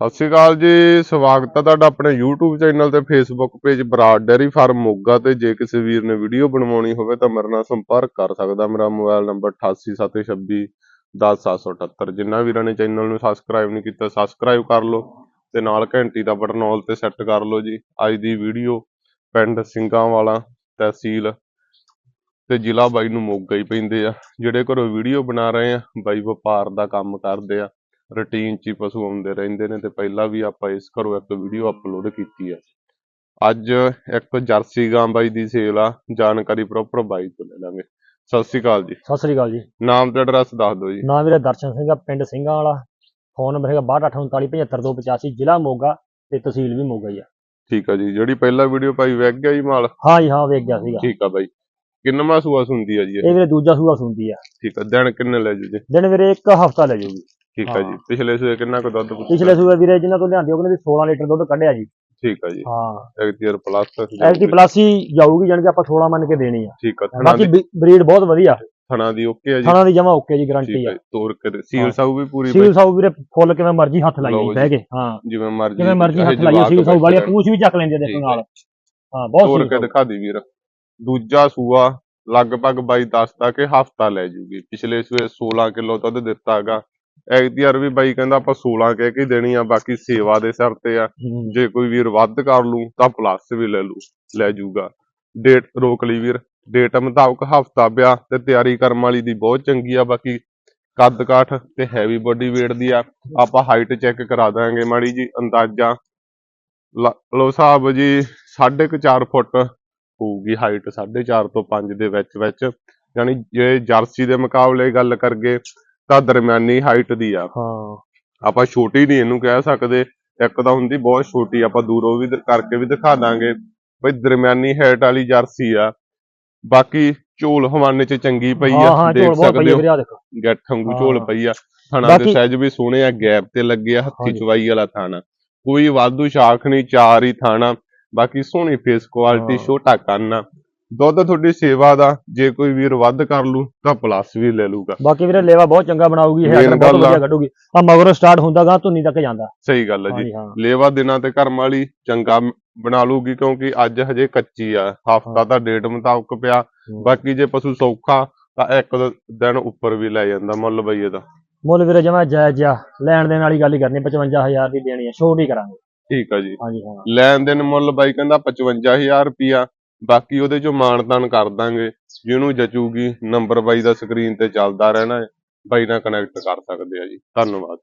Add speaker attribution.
Speaker 1: ਸਤਿ ਸ਼੍ਰੀ ਅਕਾਲ ਜੀ, ਸਵਾਗਤ ਹੈ ਤੁਹਾਡਾ ਆਪਣੇ YouTube ਚੈਨਲ ਤੇ Facebook page Brar dairy farm Moga ਤੇ। ਜੇ ਕਿਸੇ ਵੀਰ ਨੇ ਵੀਡੀਓ ਬਣਵਾਉਣੀ ਹੋਵੇ ਤਾਂ ਮੇਰੇ ਨਾਲ ਸੰਪਰਕ ਕਰ ਸਕਦਾ। ਮੇਰਾ ਮੋਬਾਈਲ ਨੰਬਰ 8876 10778 ਜਿਨ੍ਹਾਂ ਵੀਰਾਂ ਨੇ ਚੈਨਲ ਨੂੰ ਸਬਸਕ੍ਰਾਈਬ ਨਹੀਂ ਕੀਤਾ ਸਬਸਕ੍ਰਾਈਬ ਕਰ ਲਓ ਤੇ ਨਾਲ ਘੰਟੀ ਦਾ ਬਟਨ ਆਲ ਤੇ ਸੈੱਟ ਕਰ ਲਓ ਜੀ। ਅੱਜ ਦੀ ਵੀਡੀਓ ਪਿੰਡ ਸਿੰਘਾਂ ਵਾਲਾ ਤਹਿਸੀਲ ਤੇ ਜ਼ਿਲ੍ਹਾ ਬਾਈ ਨੂੰ ਮੋਗਾ ਹੀ ਪੈਂਦੇ ਆ। ਜਿਹੜੇ ਘਰੋਂ ਵੀਡੀਓ ਬਣਾ ਰਹੇ ਆ, ਬਾਈ ਵਪਾਰ ਦਾ ਕੰਮ ਕਰਦੇ ਆ। ਰੁਟੀਨ ਚ ਹੀ ਪਸ਼ੂ ਆਉਂਦੇ ਰਹਿੰਦੇ ਨੇ ਤੇ ਪਹਿਲਾਂ ਵੀ ਆਪਾਂ ਇਸ ਘਰੋਂ ਇੱਕ ਵੀਡੀਓ ਅਪਲੋਡ ਕੀਤੀ ਹੈ। ਅੱਜ ਇੱਕ ਜਰਸੀ ਗਾਂ ਬਾਈ ਦੀ ਸੇਲ ਆ ਜਾਣਕਾਰੀ ਪ੍ਰੋਪਰ ਬਾਈ ਤੋਂ ਲੈ ਲਾਂਗੇ। ਸਤਿ ਸ਼੍ਰੀ ਅਕਾਲ ਜੀ।
Speaker 2: ਸਤਿ ਸ੍ਰੀ ਅਕਾਲ ਜੀ।
Speaker 1: ਨਾਮ ਤੇ ਐਡਰੈਸ ਦੱਸ ਦਿਓ ਜੀ।
Speaker 2: ਨਾਮ ਮੇਰਾ ਦਰਸ਼ਨ ਸਿੰਘ ਆ ਪਿੰਡ ਸਿੰਘਾਂ ਵਾਲਾ। ਫੋਨ ਨੰਬਰ ਹੈਗਾ 6239757285 ਜ਼ਿਲ੍ਹਾ ਮੋਗਾ ਤੇ ਤਹਿਸੀਲ ਵੀ ਮੋਗਾ ਹੀ ਆ।
Speaker 1: ਠੀਕ ਆ ਜੀ ਜਿਹੜੀ ਪਹਿਲਾ ਵੀਡੀਓ ਪਾਈ ਵੈਗ ਗਿਆ ਜੀ ਮਾਲ?
Speaker 2: ਹਾਂ ਜੀ ਹਾਂ ਵੇਖ ਗਿਆ ਸੀਗਾ।
Speaker 1: ਠੀਕ ਆ ਬਾਈ। ਕਿੰਨਵਾਂ ਸੂਆ ਸੁੰਦੀ ਆ ਜੀ ਇਹ?
Speaker 2: ਵੀਰੇ ਦੂਜਾ ਸੂਆ ਸੁਣਦੀ ਆ।
Speaker 1: ਠੀਕ ਆ ਦਿਨ ਕਿੰਨੇ ਲੈ ਜੂ ਜੀ?
Speaker 2: ਦਿਨ ਵੀਰੇ ਇੱਕ ਹਫਤਾ ਲੈ ਜਾਊਗੀ।
Speaker 1: ਠੀਕ ਆ ਜੀ।
Speaker 2: ਹਾਂ।
Speaker 1: ਪਿਛਲੇ ਸੂਏ ਕਿੰਨਾ ਕੁ ਦੁੱਧ?
Speaker 2: ਪਿਛਲੇ ਸੂਏ ਵੀਰੇ ਜਿਨ੍ਹਾਂ ਤੋਂ ਲਿਆਂਦੀ ਉਹਨਾਂ ਦੀ 16 ਲੀਟਰ ਦੁੱਧ ਕੱਢਿਆ ਜੀ।
Speaker 1: ਠੀਕ ਆ ਜੀ।
Speaker 2: ਹਾਂ।
Speaker 1: ਐਗਟੀਅਰ ਪਲੱਸ
Speaker 2: ਐਲਟੀ ਪਲੱਸ ਹੀ ਜਾਊਗੀ ਜਾਣੀ ਕਿ ਆਪਾਂ 16 ਮੰਨ ਕੇ ਦੇਣੀ ਆ।
Speaker 1: ਠੀਕ ਥਣਾ
Speaker 2: ਬਾਕੀ ਬਰੀਡ ਬਹੁਤ ਵਧੀਆ।
Speaker 1: ਥਣਾ ਦੀ ਓਕੇ ਆ ਜੀ।
Speaker 2: ਖਾਣਾ ਦੀ ਜਮਾ ਓਕੇ ਜੀ ਗਾਰੰਟੀ ਆ
Speaker 1: ਹੈ ਤੋਰ ਕੇ ਸੀਲ
Speaker 2: ਹਾਂ।
Speaker 1: ਸਾਊ ਵੀ ਪੂਰੀ
Speaker 2: ਸੀਲ ਸਾਊ ਵੀਰੇ ਫੁੱਲ ਕਿਵੇਂ ਮਰਜ਼ੀ ਹੱਥ ਲਾਈਏ
Speaker 1: ਜੀ।
Speaker 2: ਬਹਿ ਕੇ ਹਾਂ।
Speaker 1: ਜਿਵੇਂ ਮਰਜ਼ੀ
Speaker 2: ਕਿਵੇਂ ਮਰਜ਼ੀ ਹੱਥ ਲਾਈਏ ਸੀਲ ਸਾਊ
Speaker 1: ਬੈਠੇ
Speaker 2: ਪੂਛ ਵੀ ਚੱਕ ਲੈਂਦੇ ਦੇਖੋ
Speaker 1: ਹੈ।
Speaker 2: ਨਾਲ। ਹਾਂ ਬਹੁਤ
Speaker 1: ਤੋਰ ਕੇ। ਦਿਖਾ ਦੀ ਵੀਰ। ਦੂਜਾ ਸੂਆ ਲਗਭਗ ਬਾਈ ਦੱਸਦਾ ਕਿ ਹਫਤਾ ਲੈ ਜੂਗੀ। ਪਿਛਲੇ ਸੂਏ 16 ਕਿਲੋ ਦੁੱਧ ਦਿੱਤਾਗਾ ਐਗਦੀਆਰ ਵੀ ਬਾਈ ਕਹਿੰਦਾ ਆਪਾਂ 16 ਕਹਿ ਕੇ ਦੇਣੀ ਆ ਬਾਕੀ ਸੇਵਾ ਦੇ ਸਿਰ ਤੇ ਆ। ਜੇ ਕੋਈ ਵੀਰ ਵੱਧ ਕਰ ਲੂ ਤਾਂ ਪਲੱਸ ਵੀ ਲੈ ਲੂ ਲੈ ਜੂਗਾ ਡੇਟ ਰੋਕ ਲਈ ਵੀਰ। ਡੇਟ ਮੁਤਾਬਕ ਹਫਤਾ ਪਿਆ ਤੇ ਤਿਆਰੀ ਕਰਮ ਵਾਲੀ ਦੀ ਬਹੁਤ ਚੰਗੀ ਆ ਬਾਕੀ ਕੱਦ ਕਾਠ ਤੇ ਹੈਵੀ ਬੋਡੀ weight ਦੀ ਆ। ਆਪਾਂ ਹਾਈਟ ਚੈੱਕ ਕਰਾ ਦਾਂਗੇ ਮਾੜੀ ਜੀ ਅੰਦਾਜ਼ਾ। ਲਾ- ਸਾਹਿਬ ਜੀ 4.5 ਫੁੱਟ ਹੋਊਗੀ ਹਾਈਟ 4.5 ਤੋਂ 5 ਦੇ ਵਿੱਚ ਵਿੱਚ ਯਾਨੀ ਜੇ ਜਰਸੀ ਦੇ ਮੁਕਾਬਲੇ ਗੱਲ ਕਰਗੇ ਤਾਂ ਦਰਮਿਆਨੀ ਹਾਈਟ ਦੀ ਆ।
Speaker 2: ਹਾਂ।
Speaker 1: ਆਪਾਂ ਛੋਟੀ ਨਹੀਂ ਇਹਨੂੰ ਕਹਿ ਸਕਦੇ। ਇੱਕ ਤਾਂ ਹੁੰਦੀ ਬਹੁਤ ਛੋਟੀ ਆਪਾਂ ਦੂਰੋਂ ਵੀ ਕਰਕੇ ਵੀ ਦਿਖਾ ਦਾਂਗੇ। ਬਈ ਦਰਮਿਆਨੀ ਹਾਈਟ ਵਾਲੀ ਜਰਸੀ ਆ। ਬਾਕੀ ਝੋਲ ਹਵਾਨੇ ਚ ਚੰਗੀ ਪਈ ਆ ਦੇਖ ਸਕਦੇ ਹੋ। ਗੱਠ ਵਾਂਗੂ ਝੋਲ। ਪਈ ਆ। ਥਣਾ ਦੇ ਸਾਈਜ਼ ਵੀ ਸੋਹਣੇ ਆ ਗੈਪ ਤੇ ਲੱਗੇ ਆ ਹੱਥੀ। ਚਵਾਈ ਵਾਲਾ ਥਾਣਾ। ਕੋਈ ਵਾਧੂ ਸ਼ਾਖ ਨਹੀਂ ਚਾਰ ਹੀ ਥਾਣਾ। ਬਾਕੀ ਸੋਹਣੀ ਫੇਸ ਕੁਆਲਿਟੀ। ਛੋਟਾ ਕੰਨ ਆ। ਦੁੱਧ ਤੁਹਾਡੀ ਸੇਵਾ ਦਾ ਜੇ ਕੋਈ ਵੀਰ ਵੱਧ ਕਰ ਲੂ ਤਾਂ ਪਲੱਸ ਵੀ ਲੈ ਲੂਗਾ।
Speaker 2: ਬਾਕੀ ਵੀਰੇ ਲੇਵਾ ਬਹੁਤ ਚੰਗਾ ਬਣਾਉਗੀ ਹੈਡਰ ਬਹੁਤ ਵਧੀਆ ਕੱਢੂਗੀ। ਆ ਮਗਰੋਂ ਸਟਾਰਟ ਹੁੰਦਾ ਗਾ ਧੁੰਨੀ ਤੱਕ ਜਾਂਦਾ।
Speaker 1: ਸਹੀ ਗੱਲ ਹੈ ਜੀ।
Speaker 2: ਹਾਂ।
Speaker 1: ਲੇਵਾ ਦਿਨਾਂ ਤੇ ਕਰਮ ਵਾਲੀ ਚੰਗਾ ਬਣਾ ਲੂਗੀ ਕਿਉਂਕਿ ਅੱਜ ਹਜੇ ਕੱਚੀ ਆ। ਹਫਤਾ
Speaker 2: ਹਾਂ।
Speaker 1: ਤਾਂ ਡੇਟ ਮੁਤਾਬਕ ਪਿਆ।
Speaker 2: ਹੂੰ।
Speaker 1: ਬਾਕੀ ਜੇ ਪਸ਼ੂ ਸੌਖਾ ਤਾਂ ਇੱਕ ਦੋ ਦਿਨ ਉੱਪਰ ਵੀ ਲੈ ਜਾਂਦਾ ਮੁੱਲ ਬਈ ਇਹਦਾ
Speaker 2: ਮੁੱਲ ਵੀਰੇ ਜਮਾ ਜਾਇਜ਼ ਆ। ਲੈਣ ਦੇਣ ਵਾਲੀ ਗੱਲ ਹੀ ਕਰਨੀ 55000 ਦੀ ਦੇਣੀ ਆ ਛੋਟ ਨਹੀਂ ਕਰਾਂਗੇ।
Speaker 1: ਠੀਕ ਆ ਜੀ।
Speaker 2: ਹਾਂਜੀ ਹਾਂ।
Speaker 1: ਲੈਣ ਦੇਣ ਮੁੱਲ ਬਾਈ ਕਹਿੰਦਾ 55000 ਰੁਪਿਆ ਬਾਕੀ ਉਹਦੇ ਚੋਂ ਮਾਨਤਾਨ ਕਰ ਦਾਂਗੇ, ਜਿਹਨੂੰ ਜਚੂਗੀ ਨੰਬਰ ਬਾਈ ਦਾ ਸਕਰੀਨ ਤੇ ਚੱਲਦਾ ਰਹਿਣਾ ਹੈ, ਬਾਈ ਨਾਲ ਕਨੈਕਟ ਕਰ ਸਕਦੇ ਆ ਜੀ। ਧੰਨਵਾਦ